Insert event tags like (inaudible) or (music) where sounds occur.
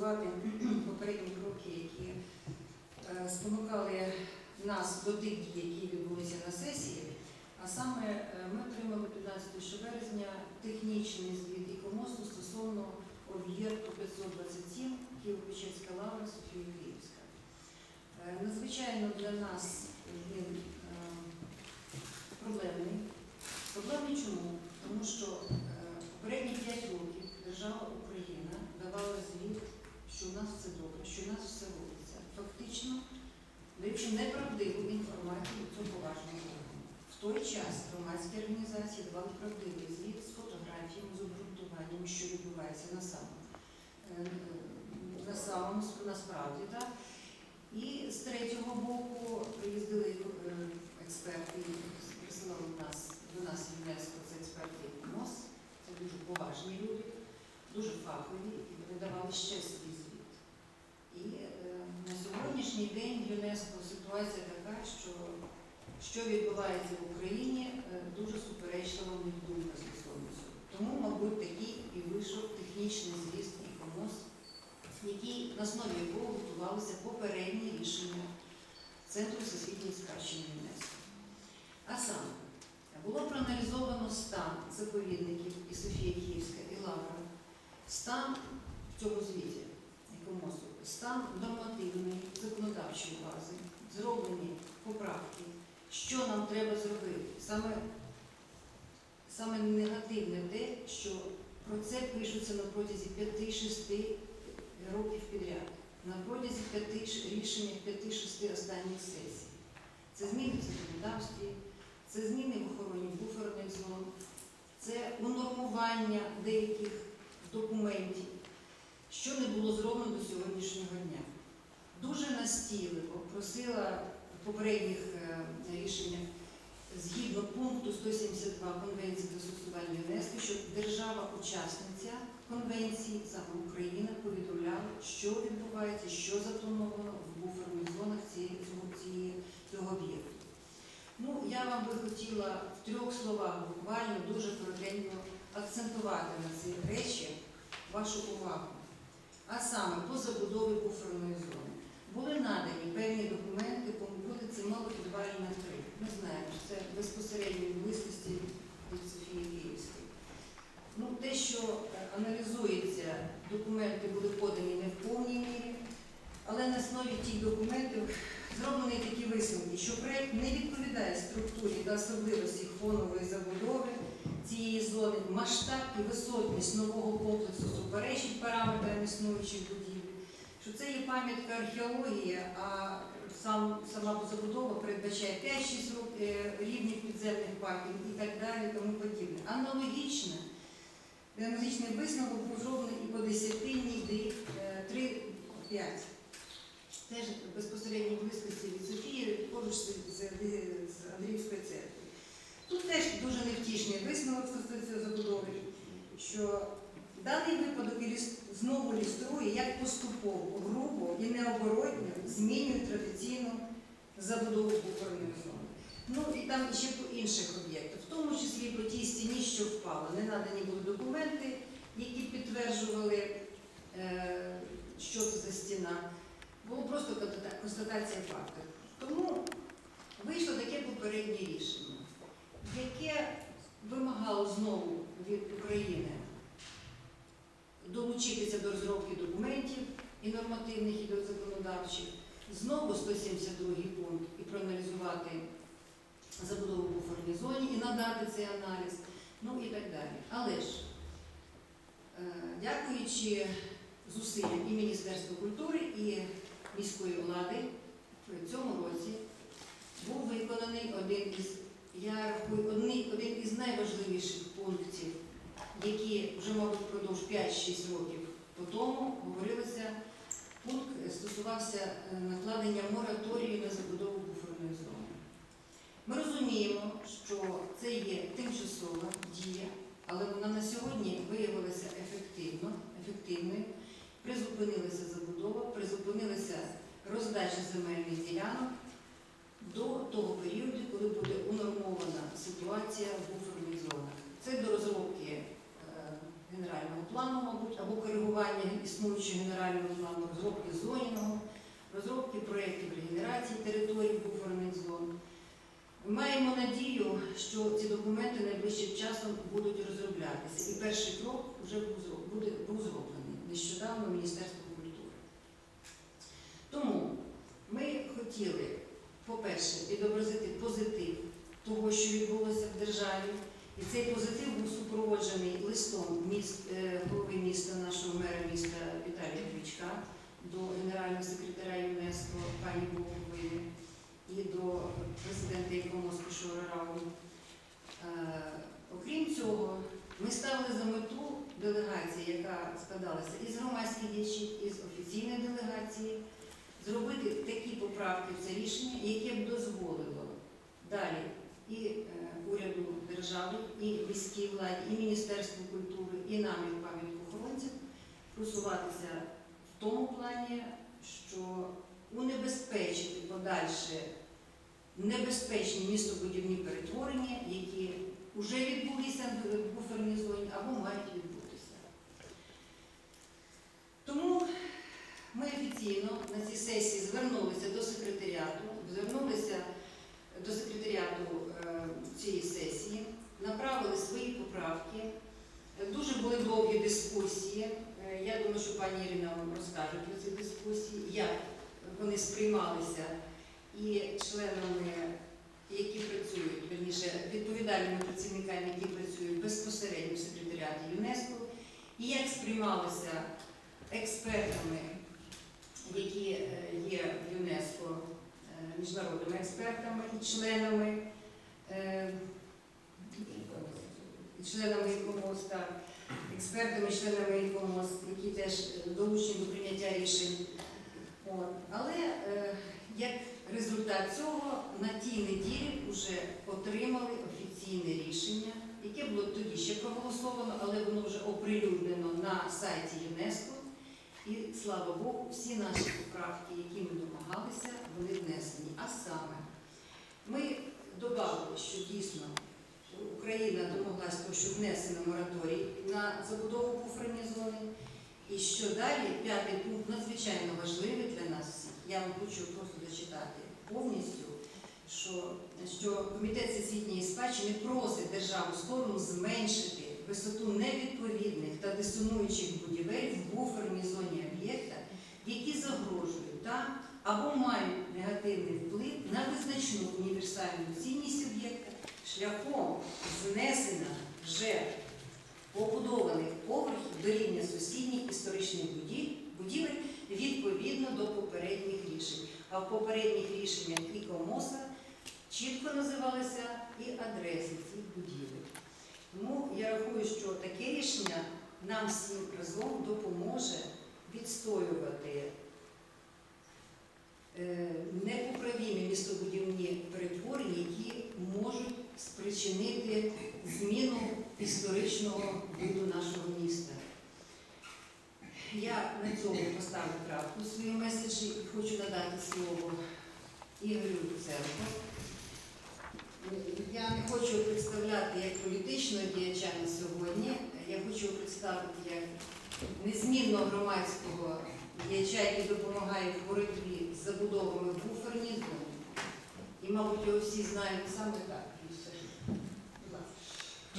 проаналізувати (clears throat) попередні кроки, які е, спонукали нас до тих дій, які відбулися на сесії. А саме е, ми отримали 15 березня технічний звіт ІКОМОСу стосовно об'єкту 527 Києво-Печерська лавра Софія Київська. Е, Надзвичайно для нас він проблемний. Проблемний чому? Тому що попередні 5 років держава Україна давала звіт, що у нас все добре, що у нас все робиться. Фактично, даючи неправдиву інформацію цього поважного органу. В той час громадські організації давали правдивий звіт з фотографіями, з обґрунтуванням, що відбувається на самому, е, на самому насправді. Так? І з третього боку приїздили е, експерти, і присилали нас, до нас в ЮНЕСКО, це експерти МОЗ, це дуже поважні люди, дуже фахові, і вони давали ще свій звіт. І е, на сьогоднішній день в ЮНЕСКО ситуація така, що що відбувається в Україні, е, дуже суперечлива думка стосовно цього. Тому, мабуть, такий і вийшов технічний звіст і КОМОС, який на основі якого готувалися попередні рішення Центру всесвітньої спадщини ЮНЕСКО. А саме було проаналізовано стан заповідників і Софія Київська, і Лавра, стан в цьому звіті, стан нормативної законодавчої бази, зроблені поправки, що нам треба зробити. Саме, саме негативне те, що про це пишуться на протязі 5-6 років підряд, на протязі п'яти ш- рішень 5-6 останніх сесій. Це зміни в законодавстві, це зміни в охороні буферних зон, це унормування деяких документів, що не було зроблено до сьогоднішнього дня. Дуже настійливо просила попередніх е, рішеннях згідно пункту 172 Конвенції про застосування ЮНЕСКО, щоб держава-учасниця конвенції, саме Україна, повідомляла, що відбувається, що заплановано в буферних зонах цієї, цього, об'єкту. Ну, я вам би хотіла в трьох словах буквально дуже коротенько акцентувати на ці речі вашу увагу. А саме по забудові буферної зони. Були надані певні документи по вулиці Малопідвальна 3. Ми знаємо, що це безпосередньо в близькості від Софії Київської. Ну, те, що е, аналізується, документи були подані не в повній мірі, але на основі тих документів зроблені такі висновки, що проєкт не відповідає структурі та особливості фонової забудови цієї зони, масштаб і висотність нового комплексу суперечить параметрам існуючих будівель, що це є пам'ятка археології, а сама забудова передбачає 5-6 рок- е, рівнів підземних парків і так далі, тому подібне. Аналогічно, аналогічний висновок був зроблений і по десятинній дріб 3-5. Теж в близькості від Софії, поруч з, з, з Андріївською церквою. Тут теж дуже невтішний висновок стосується забудови, що даний випадок знову ілюструє, як поступово, грубо і необоротно змінюють традиційну забудову буферної зони. Ну і там ще по інших об'єктах, в тому числі по тій стіні, що впала. Не надані були документи, які підтверджували, е, що це за стіна. Було просто констатація факту. Тому вийшло таке попереднє рішення, яке вимагало знову від України долучитися до розробки документів і нормативних, і до законодавчих, знову 172 пункт і проаналізувати забудову в буферній зоні і надати цей аналіз, ну і так далі. Але ж, е, дякуючи зусиллям і Міністерства культури, і міської влади, в цьому році був виконаний один із, я рахую, один із найважливіших пунктів, які вже, мабуть, впродовж 5-6 років по тому говорилося. Пункт стосувався е, накладення мораторію на забудову буферної зони. Ми розуміємо, що це є тимчасова дія, але вона на сьогодні виявилася ефективно, ефективною. Призупинилася забудова, призупинилася роздача земельних ділянок до того періоду, коли буде унормована ситуація в буферних зонах. Це до розробки е, генерального плану, мабуть, або коригування існуючого генерального плану, розробки зонінного, розробки проєктів регенерації територій буферних зон. Маємо надію, що ці документи найближчим часом будуть розроблятися. І перший крок вже був зроблений нещодавно Міністерством культури. Тому ми хотіли, по-перше, відобразити позитив того, що відбулося в державі. І цей позитив був супроводжений листом міст, е, голови міста, нашого мера міста Віталія Кличка, до генерального секретаря ЮНЕСКО пані Богової і до президента ІКОМОС Кишора Рау. Е, Окрім цього, ми ставили за мету делегації, яка складалася із громадських діячів, із офіційної делегації, зробити такі поправки в це рішення, яке б дозволило далі і е, уряду держави, і міській владі, і Міністерству культури, і нам, як пам'яткохоронцям, просуватися в тому плані, що унебезпечити подальше небезпечні містобудівні перетворення, які вже відбулися в буферній зоні або мають відбутися. Тому ми офіційно на цій сесії звернулися до секретаріату, звернулися до секретаріату е, цієї сесії, направили свої поправки. Дуже були довгі дискусії. Е, Я думаю, що пані Ірина вам розкаже про ці дискусії, як вони сприймалися і членами, які працюють, верніше, відповідальними працівниками, які працюють безпосередньо в секретаріаті ЮНЕСКО, і як сприймалися експертами, які е, є в ЮНЕСКо е, міжнародними експертами і членами, членами ІКОМОС, експертами, членами ІКОМОС, які теж долучені до прийняття рішень. От. Але е, як результат цього на тій неділі вже отримали офіційне рішення, яке було тоді ще проголосовано, але воно вже оприлюднено на сайті ЮНЕСКО. І слава Богу, всі наші поправки, які ми домагалися, вони внесені. А саме, ми додали, що дійсно Україна домоглася що внесено мораторій на забудову буферні зони. І що далі, п'ятий пункт надзвичайно важливий для нас. Я вам хочу просто зачитати повністю, що, що комітет всесвітньої спадщини просить державну сторону зменшити висоту невідповідних та дисонуючих будівель в буферній зоні об'єкта, які загрожують та або мають негативний вплив на визначну універсальну цінність об'єкта шляхом знесення вже побудованих поверхів до рівня сусідніх історичних будівель відповідно до попередніх рішень. А в попередніх рішеннях і КОМОСа чітко називалися і адреси цих будівель. Тому я рахую, що таке рішення нам всім разом допоможе відстоювати е, непоправімі містобудівні перетворення, які можуть спричинити зміну історичного виду нашого міста. Я на цьому поставлю крапку у своєму меседжі і хочу надати слово Ігорю Луценко. Я не хочу представляти як політичного діяча на сьогодні, я хочу представити як незмінного громадського діяча, який допомагає в боротьбі з забудовами в буферній зоні. І, мабуть, його всі знають саме так.